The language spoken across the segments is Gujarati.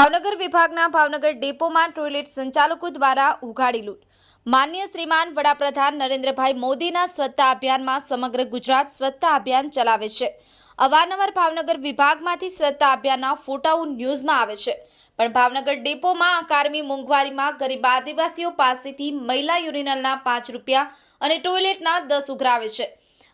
ભાવનગર વિભાગના ભાવનગર ડેપોમાં ટોયલેટ સંચાલકો દ્વારા ઉઘાડી લૂંટ. માન્ય શ્રીમાન વડાપ્રધાન નરેન્દ્રભાઈ મોદીના સ્વચ્છતા અભિયાનમાં સમગ્ર ગુજરાત સ્વચ્છતા અભિયાન ચલાવે છે. અવારનવાર ભાવનગર વિભાગમાંથી સ્વચ્છતા અભિયાનના ફોટાઓ ન્યૂઝમાં આવે છે. પણ ભાવનગર ડેપોમાં આકારમી મોંઘવારીમાં ગરીબ આદિવાસીઓ પાસેથી મહિલા યુરિનલના પાંચ રૂપિયા અને ટોયલેટના દસ ઉઘરાવે છે.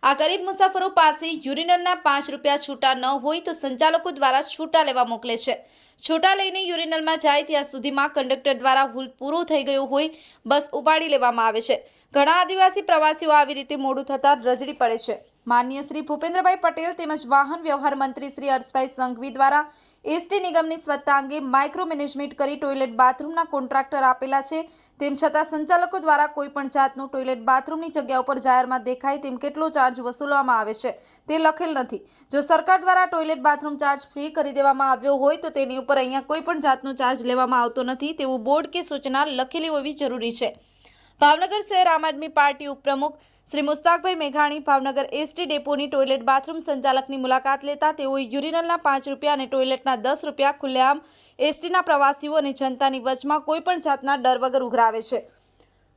આ ગરીબ મુસાફરો પાસે યુરિનલના પાંચ રૂપિયા છૂટા ન હોય તો સંચાલકો દ્વારા છૂટા લેવા મોકલે છે. છૂટા લઈને યુરિનલમાં જાય ત્યાં સુધીમાં કંડક્ટર દ્વારા હુલ પૂરો થઈ ગયો હોય બસ ઉપાડી લેવામાં આવે છે. ઘણા આદિવાસી પ્રવાસીઓ આવી રીતે મોડું થતાં રજડી પડે છે. માન્ય શ્રી ભૂપેન્દ્રભાઈ પટેલ તેમજ વાહન વ્યવહાર મંત્રી શ્રી હર્ષભાઈ સંઘવી દ્વારા એસટી નિગમની સ્વચ્છતા અંગે માઇક્રો મેનેજમેન્ટ કરી ટોયલેટ બાથરૂમના કોન્ટ્રાક્ટર આપેલા છે. તેમ છતાં સંચાલકો દ્વારા કોઈપણ જાતનું ટોયલેટ બાથરૂમની જગ્યા ઉપર જાહેરમાં દેખાય તેમ કેટલો ચાર્જ વસૂલવામાં આવે છે તે લખેલ નથી. જો સરકાર દ્વારા ટોયલેટ બાથરૂમ ચાર્જ ફ્રી કરી દેવામાં આવ્યો હોય તો તેની ઉપર અહીંયા કોઈપણ જાતનો ચાર્જ લેવામાં આવતો નથી તેવું બોર્ડ કે સૂચના લખેલી હોવી જરૂરી છે. ભાવનગર શહેર આમ આદમી પાર્ટી ઉપપ્રમુખ શ્રી મુસ્તાકભાઈ મેઘાણી ભાવનગર એસટી ડેપોની ટોયલેટ બાથરૂમ સંચાલકની મુલાકાત લેતા તેઓએ યુરિનલના પાંચ રૂપિયા અને ટોયલેટના દસ રૂપિયા ખુલ્લેઆમ એસટીના પ્રવાસીઓ અને જનતાની વચમાં કોઈપણ જાતના ડર વગર ઉઘરાવે છે.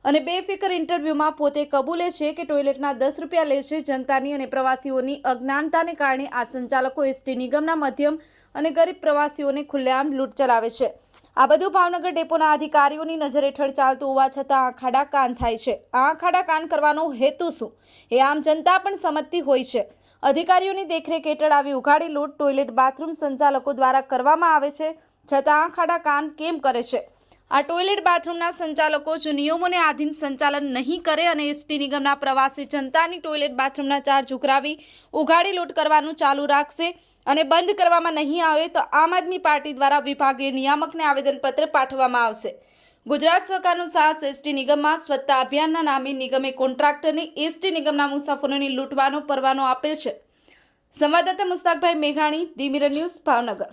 અને બેફિકર ઇન્ટરવ્યૂમાં પોતે કબૂલે છે કે ટોયલેટના દસ રૂપિયા લે છે જનતાની અને પ્રવાસીઓની અજ્ઞાનતાને કારણે આ સંચાલકો એસટી નિગમના મધ્યમ અને ગરીબ પ્રવાસીઓને ખુલ્લેઆમ લૂંટ ચલાવે છે. આ બધું ભાવનગર ડેપોના અધિકારીઓની નજર હેઠળ ચાલતું હોવા છતાં આખાડા કાન થાય છે. આ આખાડા કાન કરવાનો હેતુ શું? એ આમ જનતા પણ સમજતી હોય છે. અધિકારીઓની દેખરેખ હેઠળ આવી ઉઘાડી, લૂંટ, ટોયલેટ, બાથરૂમ સંચાલકો દ્વારા કરવામાં આવે છે. છતાં આખાડા કાન કેમ કરે છે? આ ટોયલેટ બાથરૂમના સંચાલકો જો નિયમોને આધીન સંચાલન નહીં કરે અને એસટી નિગમના પ્રવાસી જનતાની ટોયલેટ બાથરૂમના ચાર્જ ઉઘરાવી, ઉઘાડી લૂંટ કરવાનું ચાલુ રાખશે અને બંધ કરવામાં નહીં આવે તો આમ આદમી પાર્ટી દ્વારા વિભાગીય નિયામકને આવેદનપત્ર પાઠવવામાં આવશે. ગુજરાત સરકારનો સાથ એસટી નિગમમાં સ્વચ્છતા અભિયાનના નામે નિગમે કોન્ટ્રાક્ટરને એસટી નિગમના મુસાફરોને લૂંટવાનો પરવાનો આપેલ છે. સંવાદદાતા મુસ્તાકભાઈ મેઘાણી ધીમીર ન્યૂઝ ભાવનગર.